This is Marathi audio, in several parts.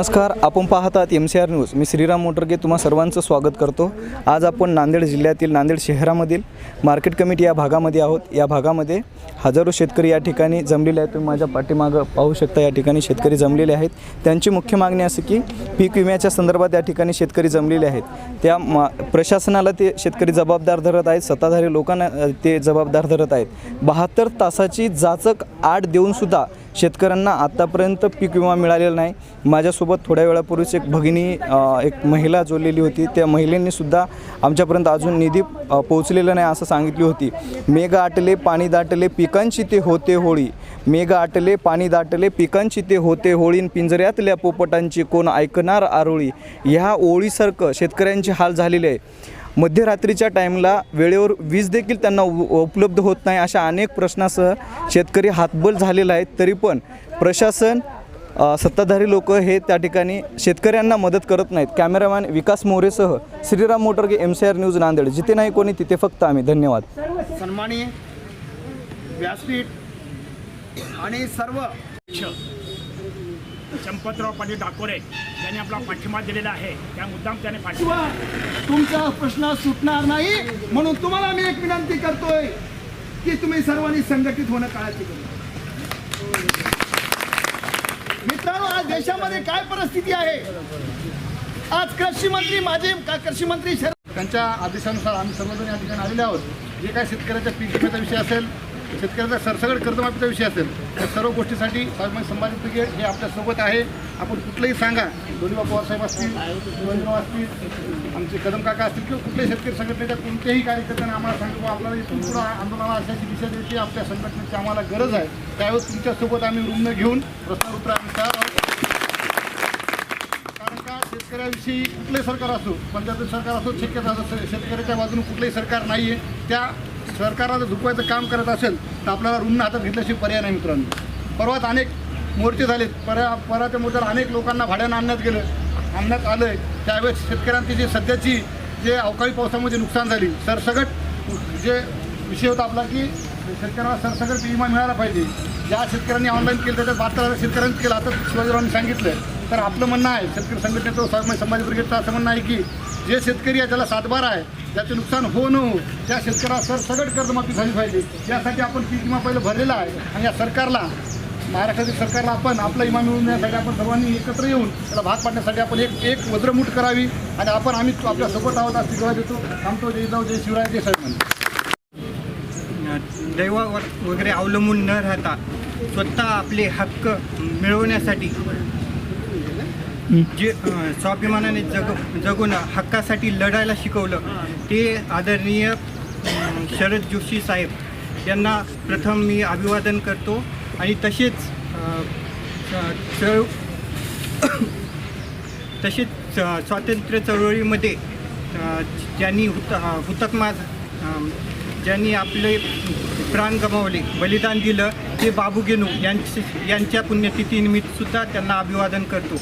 नमस्कार आपण पाहतात एम सी आर न्यूज मी श्रीराम मोटरगे तुम्हा सर्वांचं स्वागत करतो. आज आपण नांदेड जिल्ह्यातील नांदेड शहरामधील मार्केट कमिटी या भागामध्ये आहोत. या भागामध्ये हजारो शेतकरी या ठिकाणी जमलेले आहेत. तुम्ही माझ्या पाठीमागं पाहू शकता या ठिकाणी शेतकरी जमलेले आहेत. त्यांची मुख्य मागणी अशी की पीक विम्याच्या संदर्भात या ठिकाणी शेतकरी जमलेले आहेत. त्या मा प्रशासनाला ते शेतकरी जबाबदार धरत आहेत. सत्ताधारी लोकांना ते जबाबदार धरत आहेत. बहात्तर तासाची जाचक आड देऊनसुद्धा शेतकऱ्यांना आत्तापर्यंत पीक विमा मिळालेला नाही. माझ्यासोबत थोड्या वेळापूर्वीच एक भगिनी एक महिला जोडलेली होती. त्या महिलेनीसुद्धा आमच्यापर्यंत अजून निधी पोहोचलेला नाही असं सांगितली होती. मेघ आटले पाणी दाटले पिकांची ते होते होळी. मेघ आटले पाणी दाटले पिकांची ते होते होळीन पिंजऱ्यातल्या पोपटांची कोण ऐकणार आरोळी? ह्या ओळीसारखं शेतकऱ्यांचे हाल झालेले आहे. मध्यरात्रीच्या टाईमला वेळेवर वीज देखील त्यांना उपलब्ध होत नाही अशा अनेक प्रश्नासह शेतकरी हातबल झालेला आहेत. तरी पण प्रशासन सत्ताधारी लोक हे त्या ठिकाणी शेतकऱ्यांना मदत करत नाहीत. Cameraman Vikas मोरेसह Shriram Motarge M C R news Nanded. जिथे नाही कोणी तिथे फक्त आम्ही. धन्यवाद. सन्मानी व्यासपीठ आणि सर्व संपतराव पाटील डाकोरे यांनी आपला पाठिंबा दिलेला आहे. त्या मुद्दाम त्याने पाठिंबा तुमचा प्रश्न सुटणार नाही म्हणून तुम्हाला मी एक विनंती करतोय की तुम्ही सर्वांनी संघटित होणं काळाची गरज आहे. मित्रांनो आज देशामध्ये काय परिस्थिती आहे? आज कृषी मंत्री माझे का कृषी मंत्री शरद त्यांच्या आदेशानुसार आम्ही सर्वजण या ठिकाणी आलेले आहोत. जे काय शेतकऱ्याच्या पीक विम्याचा विषय असेल शेतकऱ्याचा सरसगड कर्जमाफीचा विषय असेल त्या सर्व गोष्टीसाठी स्वाभिमान संभाजी ब्रिगेड हे आपल्यासोबत आहे. आपण कुठलंही सांगा. दोन्हीबा पवारसाहेब असतील शिवाजीराव असतील आमचे कदम काका असतील किंवा कुठल्याही शेतकरी संघटनेच्या कोणत्याही कार्यकर्त्यांना आम्हाला सांगू आपल्याला इथून पुढं आंदोलनाला अशाची दिशा द्यायची आपल्या संघटनेची आम्हाला गरज आहे. त्यावेळेस तुमच्यासोबत आम्ही रुग्ण घेऊन प्रश्नोत्तर आम्ही तयार आहोत. कारण का? शेतकऱ्याविषयी कुठलंही सरकार असो पंजाबचं सरकार असो शक्यता असो शेतकऱ्याच्या बाजूने कुठलंही सरकार नाही आहे त्या सरकारला जर झुकवायचं काम करत असेल तर आपल्याला रुग्ण हातात घेतल्याशिवाय पर्याय नाही मित्रांनो. परवाच अनेक मोर्चे झालेत पर्या पराच्या मोर्चाला अनेक लोकांना भाड्यानं आणण्यात गेलं. आणण्यात आलं आहे त्यावेळेस शेतकऱ्यांची जी सध्याची जे अवकाळी पावसामध्ये नुकसान झाली सरसगट जे विषय होता आपला की शेतकऱ्याला सरसगट विमा मिळाला पाहिजे. ज्या शेतकऱ्यांनी ऑनलाईन केलं त्याच्यात बहात्तर हजार शेतकऱ्यांनी केलं. आता शिवाजीरावांनी सांगितलं. तर आपलं म्हणणं आहे शेतकरी संघटनेचं स्वामी समाज ब्रिगेडचं असं म्हणणं आहे की जे शेतकरी आहे ज्याला सातबारा आहे त्याचे नुकसान हो न हो त्या शेतकऱ्याला सरसगट कर्जमाफी झाली पाहिजे. यासाठी आपण पीक विमा पहिलं भरलेला आहे आणि या सरकारला महाराष्ट्रातील सरकारला आपण आपला विमा मिळवून देण्यासाठी आपण सर्वांनी एकत्र येऊन त्याला भाग पाडण्यासाठी आपण एक एक वज्रमूठ करावी आणि आपण आम्ही आपल्यासोबत आहोत आज देतो. थांबतो. जय जाऊ जय शिवराय जय साहेब म्हणतो वगैरे अवलंबून न राहता स्वतः आपले हक्क मिळवण्यासाठी जे स्वाभिमानाने जग जगून हक्कासाठी लढायला शिकवलं ते आदरणीय शरद जोशी साहेब यांना प्रथम मी अभिवादन करतो. आणि तसेच चळ तसेच स्वातंत्र्य चळवळीमध्ये ज्यांनी हुत अ, हुतात्मा ज्यांनी आपले प्राण गमावले बलिदान दिलं ते बाबू गेनू यांची यांच्या पुण्यतिथीनिमित्त सुद्धा त्यांना अभिवादन करतो.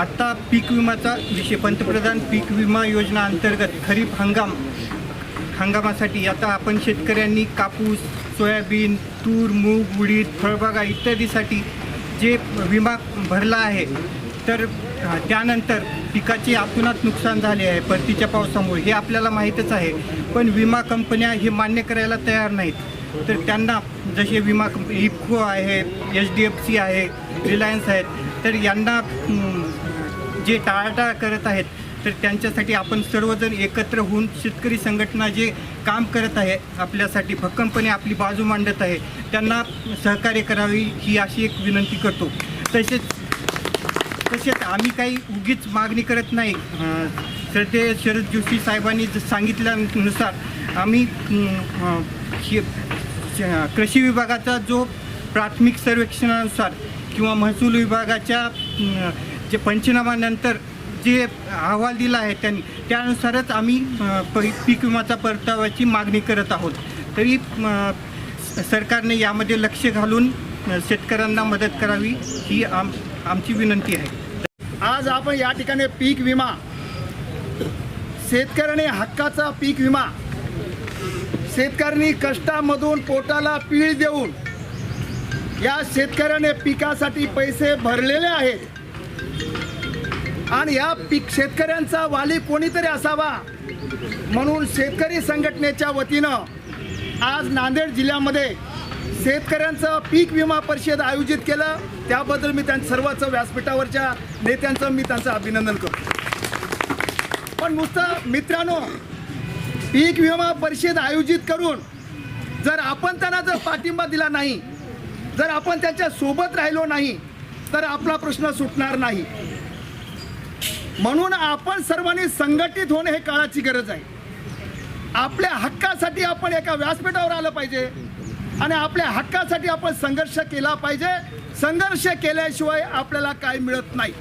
आत्ता पीक विमाचा विषय. पंतप्रधान पीक विमा योजना अंतर्गत खरीप हंगाम हंगामासाठी आता आपण शेतकऱ्यांनी कापूस सोयाबीन तूर मूग उडीद फळबागा इत्यादीसाठी जे विमा भरला आहे तर त्यानंतर पिकाचे आतुनात नुकसान झाले आहे परतीच्या पावसामुळे. हे आपल्याला माहीतच आहे. पण विमा कंपन्या हे मान्य करायला तयार नाहीत. तर त्यांना जसे विमा कंप इफको आहे एच डी एफ सी आहे रिलायन्स आहेत तर यांना जे टाळाटाळ करत आहेत तर त्यांच्यासाठी आपण सर्वजण एकत्र होऊन शेतकरी संघटना जे काम करत आहे आपल्यासाठी भक्कमपणे आपली बाजू मांडत आहे त्यांना सहकार्य करावी ही अशी एक विनंती करतो. तसेच तसेच आम्ही काही उगीच मागणी करत नाही. तर ते शरद जोशी साहेबांनी सांगितल्यानुसार आम्ही शे- कृषी विभागाचा जो प्राथमिक सर्वेक्षणानुसार किंवा महसूल विभागाच्या जे पंचनामानंतर जे अहवाल दिला आहे त्यांनी त्यानुसारच आम्ही अं, पीक विमाचा परताव्याची मागणी करत आहोत. तरी सरकारने यामध्ये लक्ष घालून शेतकऱ्यांना मदत करावी ही आम आमची विनंती आहे. आज आपण या ठिकाणी पीक विमा शेतकऱ्याने हक्काचा पीक विमा शेतकऱ्यांनी कष्टामधून पोटाला पीळ देऊन या शेतकऱ्याने पिकासाठी पैसे भरलेले आहेत. आणि या पीक शेतकऱ्यांचा वाली कोणीतरी असावा म्हणून शेतकरी संघटनेच्या वतीनं आज नांदेड जिल्ह्यामध्ये शेतकऱ्यांचं पीक विमा परिषद आयोजित केलं. त्याबद्दल मी त्यांच्या सर्वच व्यासपीठावरच्या नेत्यांचं मी त्यांचं अभिनंदन करतो. पण नुसतं मित्रांनो पीक विमा परिषद आयोजित करून जर आपण त्यांना जर पाठिंबा दिला नाही जर आपण त्यांच्यासोबत राहिलो नाही तर आपला प्रश्न सुटणार नाही. म्हणून आपण सर्वांनी संघटित होणे हे काळाची गरज आहे. आपल्या हक्कासाठी आपण एका व्यासपीठावर आलं पाहिजे. आणि आपल्या हक्कासाठी आपण संघर्ष केला पाहिजे. संघर्ष केल्याशिवाय आपल्याला काय मिळत नाही.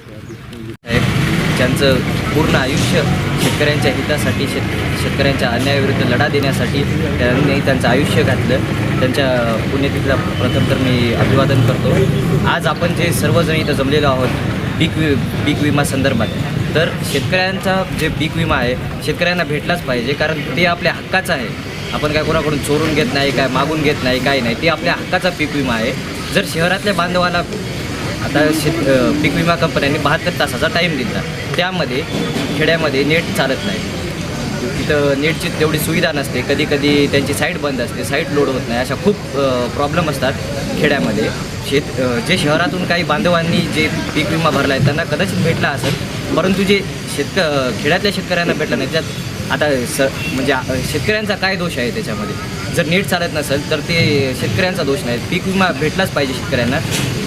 ज्यांचं पूर्ण आयुष्य शेतकऱ्यांच्या हितासाठी शेत शेतकऱ्यांच्या अन्यायाविरुद्ध लढा देण्यासाठी त्यांनी त्यांचं आयुष्य घातलं. त्यांच्या पुण्यतिथीला प्रथम तर मी अभिवादन करतो. आज आपण जे सर्वजण इथं जमलेलो आहोत पीक वि पीक विमा संदर्भात तर शेतकऱ्यांचा जे पीक विमा आहे शेतकऱ्यांना भेटलाच पाहिजे. कारण ते आपल्या हक्काचं आहे. आपण काय कोणाकडून चोरून घेत नाही काय मागून घेत नाही काय नाही. ते आपल्या हक्काचा पीक विमा आहे. जर शहरातल्या बांधवाला आता शेत पीक विमा कंपन्यांनी बहात्तर तासाचा टाईम दिला. त्यामध्ये खेड्यामध्ये नेट चालत नाही. तिथं नेटची तेवढी सुविधा नसते. कधी कधी त्यांची साईट बंद असते. साईट लोड होत नाही. अशा खूप प्रॉब्लेम असतात खेड्यामध्ये. शेत जे शहरातून काही बांधवांनी जे पीक विमा भरला आहे त्यांना कदाचित भेटला असेल. परंतु जे शेतक खेड्यातल्या शेतकऱ्यांना भेटला नाही त्यात आता स म्हणजे शेतकऱ्यांचा काय दोष आहे त्याच्यामध्ये? जर नीट चालत नसेल तर ते शेतकऱ्यांचा दोष नाही. पीक विमा भेटलाच पाहिजे शेतकऱ्यांना.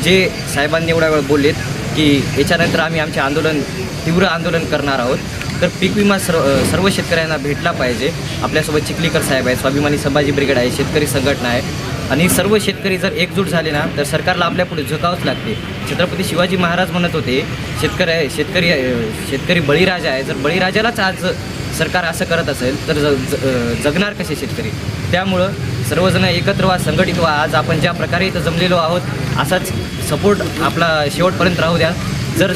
जे साहेबांनी एवढ्या वेळ बोललेत की याच्यानंतर आम्ही आमचे आंदोलन तीव्र आंदोलन करणार आहोत. तर पीक विमा सर्व सर्व शेतकऱ्यांना भेटला पाहिजे. आपल्यासोबत चिखलीकर साहेब आहेत स्वाभिमानी संभाजी ब्रिगेड आहे शेतकरी संघटना आहे. आणि सर्व शेतकरी जर एकजूट झाले ना तर सरकारला आपल्यापुढे झुकावंच लागते. छत्रपती शिवाजी महाराज म्हणत होते शेतकरी शेतकरी शेतकरी बळीराजा आहे. जर बळीराजालाच आज सरकार असं करत असेल तर ज ज- जगणार कसे शेतकरी? त्यामुळं सर्वजण एकत्र व्हा संघटित व्हा. आज आपण ज्या प्रकारे इथं जमलेलो आहोत असाच सपोर्ट आपला शेवटपर्यंत राहू द्या. जर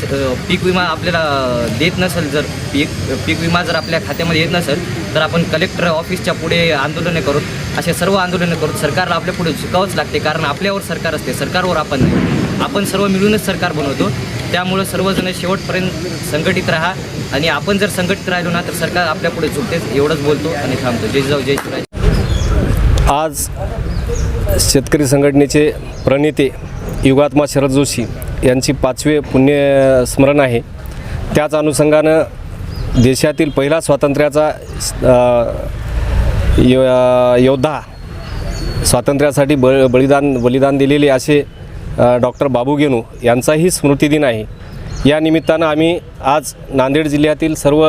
पीक विमा आपल्याला देत नसेल जर पीक पीक विमा जर आपल्या खात्यामध्ये येत नसेल तर आपण कलेक्टर ऑफिसच्या पुढे आंदोलने करू असे सर्व आंदोलने करू सरकारला आपल्या पुढे झुकावंच लागते. कारण आपल्यावर सरकार असते सरकारवर आपण नाही. आपण सर्व मिळूनच सरकार बनवतो. त्यामुळं सर्वजण शेवटपर्यंत संघटित राहा. आणि आपण जर संघटित राहिलो ना तर सरकार आपल्या पुढे झुकतेच. एवढंच बोलतो आणि थांबतो. जय जाऊ जय शिवराय. आज शेतकरी संघटनेचे प्रणेते युगात्मा शरद जोशी यांची पाचवे पुण्यस्मरण आहे. त्याच अनुषंगानं देशातील पहिला स्वातंत्र्याचा योद्धा स्वातंत्र्यासाठी बळ बलिदान बलिदान दिलेले असे डॉक्टर बाबू गेनू यांचाही स्मृतिदिन आहे. या निमित्तानं आम्ही आज नांदेड जिल्ह्यातील सर्व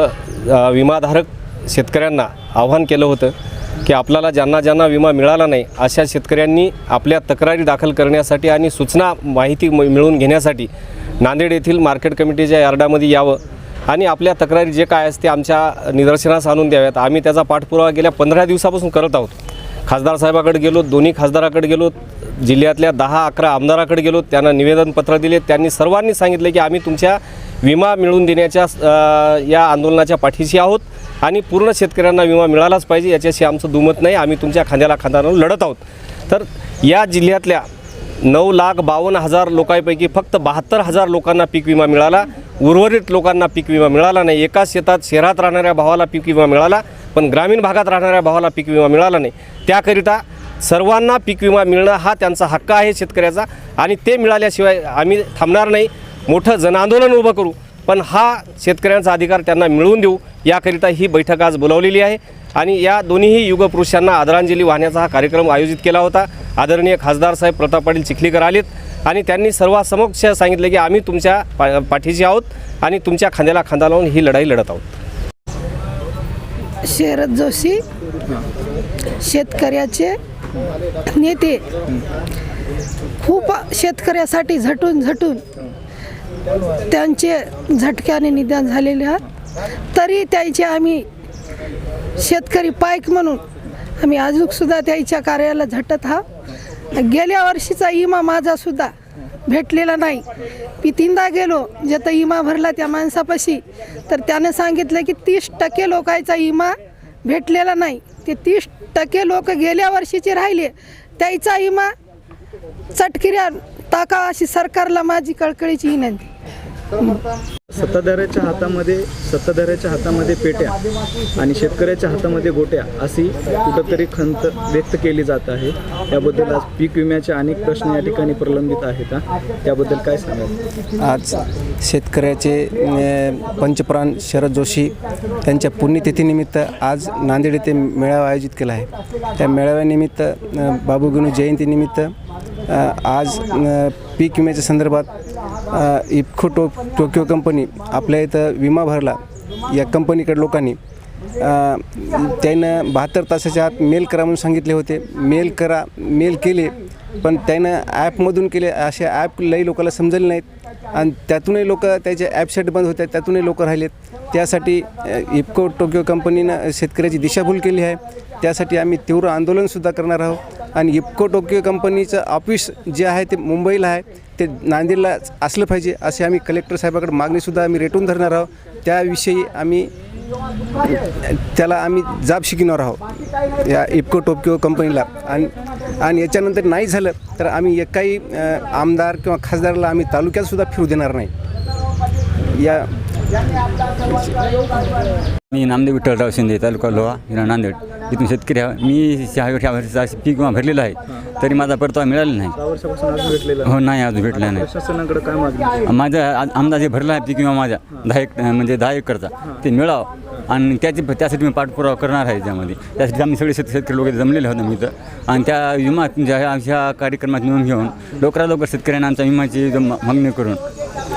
विमाधारक शेतकऱ्यांना आव्हान केलं होतं की आपल्याला ज्यांना ज्यांना विमा मिळाला नाही अशा शेतकऱ्यांनी आपल्या तक्रारी दाखल करण्यासाठी आणि सूचना माहिती म- मिळवून घेण्यासाठी नांदेड येथील मार्केट कमिटीच्या यार्डामध्ये यावं आणि आपल्या तक्रारी जे काय असते आमच्या निदर्शनास आणून द्याव्यात. आम्ही त्याचा पाठपुरावा गेल्या पंधरा दिवसापासून करत आहोत. खासदार साहेबाकडे गेलो दोन्ही खासदाराकडे गेलो जिल्ह्यातल्या दहा अकरा आमदाराकडे गेलो त्यांना निवेदनपत्र दिले. त्यांनी सर्वांनी सांगितले की आम्ही तुमच्या विमा मिळवून देण्याच्या या आंदोलनाच्या पाठीशी आहोत आणि पूर्ण शेतकऱ्यांना विमा मिळालाच पाहिजे याच्याशी आमचं दुमत नाही. आम्ही तुमच्या खांद्याला खांद्यानं लढत आहोत. तर या जिल्ह्यातल्या नऊ लाख बावन्न हजार लोकांपैकी फक्त बहात्तर हजार लोकांना पीक विमा मिळाला. उर्वरित लोकांना पीक विमा मिळाला नाही. एकाच शेतात शहरात राहणाऱ्या भावाला पीक विमा मिळाला पण ग्रामीण भागात राहणाऱ्या भावाला पीक विमा मिळाला नाही. त्याकरिता सर्वांना पीक विमा मिळणं हा त्यांचा हक्क आहे शेतकऱ्याचा आणि ते मिळाल्याशिवाय आम्ही थांबणार नाही. मोठं जनआंदोलन उभं करू पण हा शेतकऱ्यांचा अधिकार त्यांना मिळवून देऊ याकरिता ही बैठक आज बोलावलेली आहे. आणि या दोन्हीही युगपुरुषांना आदरांजली वाहण्याचा हा कार्यक्रम आयोजित केला होता. आदरणीय खासदार साहेब प्रताप पाटील चिखलीकर आलेत आणि त्यांनी सर्वांसमक्ष सांगितले की आम्ही तुमच्या पा पाठीशी आहोत आणि तुमच्या खांद्याला खांदा लावून ही लढाई लढत आहोत. शरद जोशी शेतकऱ्याचे नेते. खूप शेतकऱ्यासाठी झटून झटून त्यांचे झटक्याने निधन झालेले आहात. तरी त्यांचे आम्ही शेतकरी पायक म्हणून आम्ही अजूनसुद्धा त्याच्या कार्याला झटत हा. गेल्या वर्षीचा इमा माझा सुद्धा भेटलेला नाही. मी तीनदा गेलो जिथं इमा भरला त्या माणसापाशी. तर त्याने सांगितलं की तीस टक्के लोकांचा इमा भेटलेला नाही. ते तीस टक्के लोक गेल्या वर्षीचे राहिले. त्याचा इमा चटकिऱ्या टाका अशी सरकारला माझी कळकळीची विनंती. सत्ताधाऱ्याच्या हातामध्ये सत्ताधाऱ्याच्या हातामध्ये पेट्या आणि शेतकऱ्याच्या हातामध्ये गोट्या अशी कुठंतरी खंत व्यक्त केली जात आहे. त्याबद्दल आज पीक विम्याचे अनेक प्रश्न या ठिकाणी प्रलंबित आहेत त्याबद्दल काय सांगाल? आज शेतकऱ्याचे पंचप्राण शरद जोशी त्यांच्या पुण्यतिथीनिमित्त आज नांदेड येथे मेळावा आयोजित केला आहे. त्या मेळाव्यानिमित्त अ, बाबू जयंतीनिमित्त आज पीक विम्याच्या संदर्भात अ, इफ्को टो टोकियो कंपनी आपल्या इथं विमा भरला. या कंपनीकडे लोकांनी त्यानं बहात्तर तासाच्या आत मेल करा म्हणून सांगितले होते. मेल करा मेल केले पण त्यानं ॲपमधून केले असे ॲप लई लोकांना समजले नाहीत. आणि त्यातूनही लोक त्याचे ॲपसेट बंद होत्या त्यातूनही लोक राहिलेत. त्यासाठी अ, इफ्को टोकियो कंपनीनं शेतकऱ्याची दिशाभूल केली आहे. त्यासाठी आम्ही तीव्र आंदोलनसुद्धा करणार आहोत. आणि इफको टोकियो कंपनीचं ऑफिस जे आहे ते मुंबईला आहे ते नांदेडला असलं पाहिजे असे आम्ही कलेक्टर साहेबाकडे मागणीसुद्धा आम्ही रेटून धरणार आहोत. त्याविषयी आम्ही त्याला आम्ही जाब शिकवणार आहोत या इफको टोकियो कंपनीला. आणि आणि याच्यानंतर नाही झालं तर आम्ही एकाही आमदार किंवा खासदाराला आम्ही तालुक्यातसुद्धा फिरू देणार नाही. या मी नामदेव विठ्ठलराव शिंदे तालुका लोहा नांदेड. इथून शेतकरी आहे मी ह्या ह्या वर्षीचा पीक विमा भरलेला आहे. तरी माझा परतावा मिळाला नाही. दहा वर्षापासून अजून भेटलेलं हो नाही अजून भेटला नाही. प्रशासनाकडे काय मागणी माझा आ- अंदाजे भरला आहे पीक विमा माझा दहा एक म्हणजे दहा एकरचा. ते मिळावं. आणि त्याची त्यासाठी मी पाठपुरावा करणार आहे त्यामध्ये. त्यासाठी आम्ही सगळे शेत शेतकरी लोक जमलेले होते मी इथं. आणि त्या विमा ज्या ह्या ह्या कार्यक्रमात नोंद घेऊन लवकरात लवकर शेतकऱ्यांना आमच्या विमाची जो मा- मागणी करून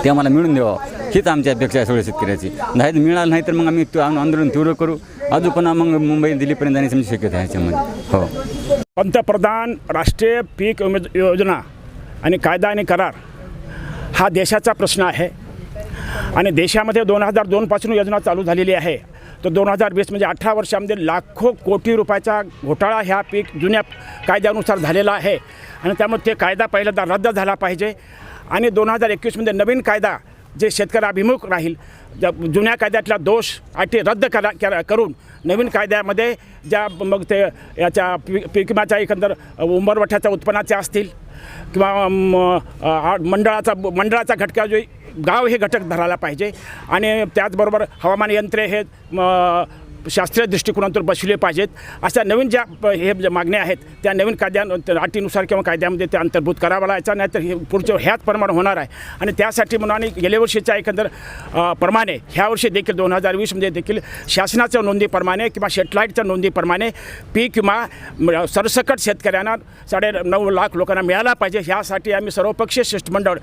ते आम्हाला मिळून द्यावं. हीच आमची अपेक्षा आहे सगळ्या शेतकऱ्याची. नाही तर मिळालं नाही तर मग आम्ही तो आंदोलन तीव्र करू. अजून पण मग मुंबई दिल्लीपर्यंत जाण्याची आमची शक्यता आहे याच्यामध्ये. हो. पंतप्रधान राष्ट्रीय पीक विमे योजना आणि कायदा आणि करार हा देशाचा प्रश्न आहे. आणि देशामध्ये दोन हजार दोनपासून योजना चालू झालेली आहे. तर दोन हजार वीस म्हणजे अठरा वर्षामध्ये लाखो कोटी रुपयाचा घोटाळा ह्या पीक जुन्या कायद्यानुसार झालेला आहे. आणि त्यामुळे ते कायदा पहिल्यांदा रद्द झाला पाहिजे. आणि दोन हजार एकवीसमध्ये नवीन कायदा जे शेतकऱ्याभिमुख राहील ज्या जुन्या कायद्यातल्या दोष अटी रद्द करा करा करून नवीन कायद्यामध्ये ज्या मग ते याच्या पी पिकमाच्या एकंदर उंबरवठ्याच्या उत्पन्नाचे असतील किंवा मंडळाचा मंडळाचा घटका जो गाव हे घटक धरायला पाहिजे. आणि त्याचबरोबर हवामान यंत्रे हे शास्त्रीय दृष्टिकोनातून बसविले पाहिजेत. अशा नवीन ज्या प- हे ज्या मागण्या आहेत त्या नवीन कायद्या अटीनुसार किंवा कायद्यामध्ये ते अंतर्भूत करावा लागायचा नाही तर हे पुढच्या ह्याच प्रमाण होणार आहे. आणि त्यासाठी म्हणून आणि गेल्या वर्षीच्या एकंदर प्रमाणे ह्या वर्षी देखील दोन हजार वीसमध्ये देखील शासनाच्या नोंदीप्रमाणे किंवा शेटलाईटच्या नोंदीप्रमाणे पीक किंवा सरसकट शेतकऱ्यांना साडे नऊ लाख लोकांना मिळाला पाहिजे. ह्यासाठी आम्ही सर्वपक्षीय शिष्टमंडळ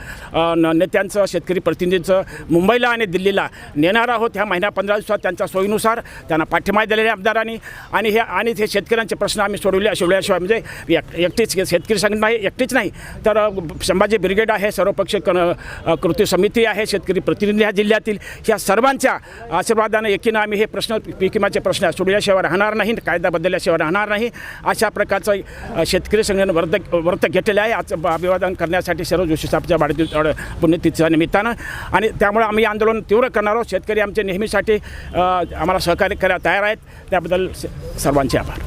नेत्यांचं शेतकरी प्रतिनिधींचं मुंबईला आणि दिल्लीला नेणार आहोत. ह्या महिन्या पंधरा दिवसात त्यांच्या सोयीनुसार त्यांना पाठिंबा दिलेल्या आमदारांनी आणि हे आणि ते शेतकऱ्यांचे प्रश्न आम्ही सोडवले सोडवल्याशिवाय म्हणजे एक एकटीच शेतकरी संघटना आहे एकटीच नाही. तर संभाजी ब्रिगेड आहे सर्वपक्षीय क कृती समिती आहे शेतकरी प्रतिनिधी ह्या जिल्ह्यातील. ह्या सर्वांच्या आशीर्वादाने एकीनं आम्ही हे प्रश्न पिकिमाचे प्रश्न सोडल्याशिवाय राहणार नाही कायदा बदलल्याशिवाय राहणार नाही. अशा प्रकारचं शेतकरी संघटनेनं व्रत व्रत घेतलेलं आहे. आज अभिवादन करण्यासाठी सर्व जोशी साहेबच्या वाढदिवस पुण्यतिथीच्या निमित्तानं. आणि त्यामुळे आम्ही आंदोलन तीव्र करणार आहोत. शेतकरी आमचे नेहमीसाठी आम्हाला सहकार्य करा. तयार आहेत त्याबद्दल सर्वांचे आभार.